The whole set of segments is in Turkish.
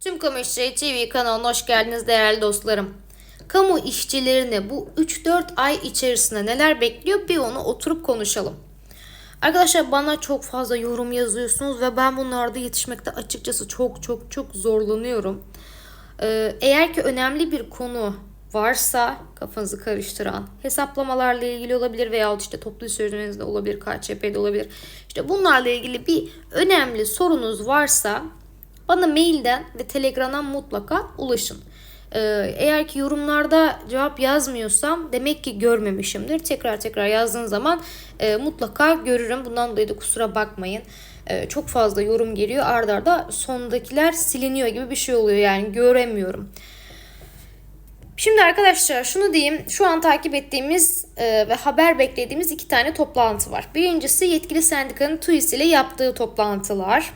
Tüm Kamu İşçileri TV kanalına hoş geldiniz değerli dostlarım. Kamu işçilerini bu 3-4 ay içerisinde neler bekliyor bir onu oturup konuşalım. Arkadaşlar bana çok fazla yorum yazıyorsunuz ve ben bunlarda yetişmekte açıkçası çok çok çok zorlanıyorum. Ee, eğer ki önemli bir konu varsa kafanızı karıştıran hesaplamalarla ilgili olabilir veya işte toplu sözünüzde olabilir, KÇP'de olabilir. İşte bunlarla ilgili bir önemli sorunuz varsa bana mailden ve telegramdan mutlaka ulaşın. Ee, eğer ki yorumlarda cevap yazmıyorsam demek ki görmemişimdir. Tekrar tekrar yazdığın zaman e, mutlaka görürüm. Bundan dolayı da kusura bakmayın. E, çok fazla yorum geliyor. Arda arda sondakiler siliniyor gibi bir şey oluyor. Yani göremiyorum. Şimdi arkadaşlar şunu diyeyim. Şu an takip ettiğimiz e, ve haber beklediğimiz iki tane toplantı var. Birincisi yetkili sendikanın TÜİS ile yaptığı toplantılar.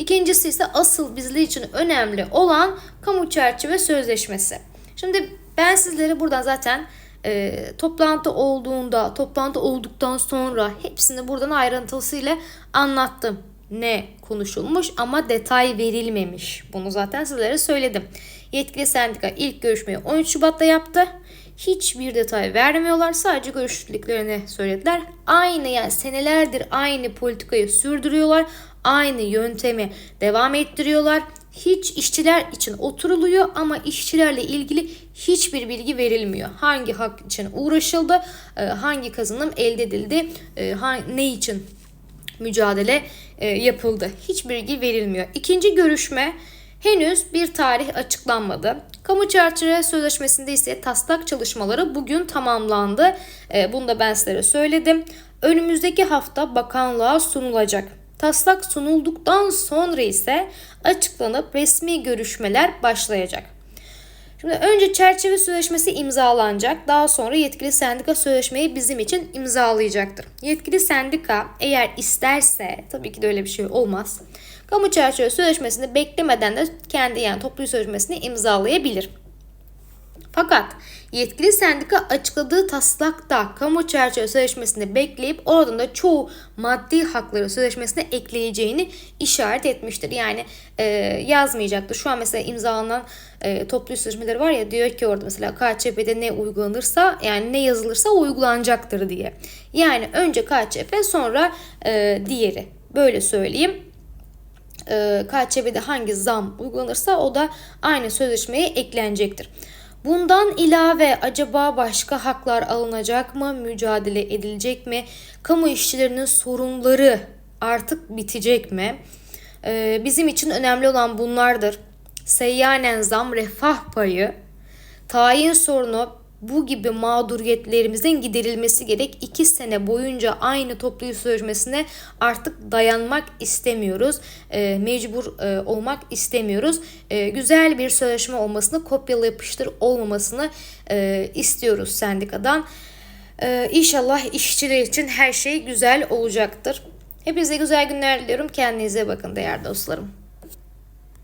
İkincisi ise asıl bizler için önemli olan kamu çerçeve sözleşmesi. Şimdi ben sizlere buradan zaten e, toplantı olduğunda, toplantı olduktan sonra hepsini buradan ayrıntısıyla anlattım. Ne konuşulmuş ama detay verilmemiş. Bunu zaten sizlere söyledim. Yetkili sendika ilk görüşmeyi 13 Şubat'ta yaptı. Hiçbir detay vermiyorlar. Sadece görüştüklerini söylediler. Aynı yani senelerdir aynı politikayı sürdürüyorlar. Aynı yöntemi devam ettiriyorlar. Hiç işçiler için oturuluyor ama işçilerle ilgili hiçbir bilgi verilmiyor. Hangi hak için uğraşıldı, hangi kazanım elde edildi, ne için mücadele e, yapıldı. Hiç bilgi verilmiyor. İkinci görüşme henüz bir tarih açıklanmadı. Kamu çerçeve sözleşmesinde ise taslak çalışmaları bugün tamamlandı. Bunu da ben sizlere söyledim. Önümüzdeki hafta bakanlığa sunulacak. Taslak sunulduktan sonra ise açıklanıp resmi görüşmeler başlayacak. Şimdi önce çerçeve sözleşmesi imzalanacak. Daha sonra yetkili sendika sözleşmeyi bizim için imzalayacaktır. Yetkili sendika eğer isterse tabii ki de öyle bir şey olmaz. Kamu çerçeve sözleşmesini beklemeden de kendi yani toplu sözleşmesini imzalayabilir. Fakat yetkili sendika açıkladığı taslakta kamu çerçeve sözleşmesini bekleyip oradan da çoğu maddi hakları sözleşmesine ekleyeceğini işaret etmiştir. Yani e, yazmayacaktır. Şu an mesela imzalanan e, toplu sözleşmeleri var ya diyor ki orada mesela KÇP'de ne uygulanırsa yani ne yazılırsa uygulanacaktır diye. Yani önce KÇP sonra e, diğeri. Böyle söyleyeyim. E, KÇP'de hangi zam uygulanırsa o da aynı sözleşmeye eklenecektir. Bundan ilave acaba başka haklar alınacak mı? Mücadele edilecek mi? Kamu işçilerinin sorunları artık bitecek mi? Ee, bizim için önemli olan bunlardır. Seyyanen zam, refah payı, tayin sorunu, bu gibi mağduriyetlerimizin giderilmesi gerek. İki sene boyunca aynı toplu sözleşmesine artık dayanmak istemiyoruz. E, mecbur e, olmak istemiyoruz. E, güzel bir sözleşme olmasını, kopyalı yapıştır olmamasını e, istiyoruz sendikadan. E, inşallah işçiler için her şey güzel olacaktır. Hepinize güzel günler diliyorum. Kendinize bakın değerli dostlarım.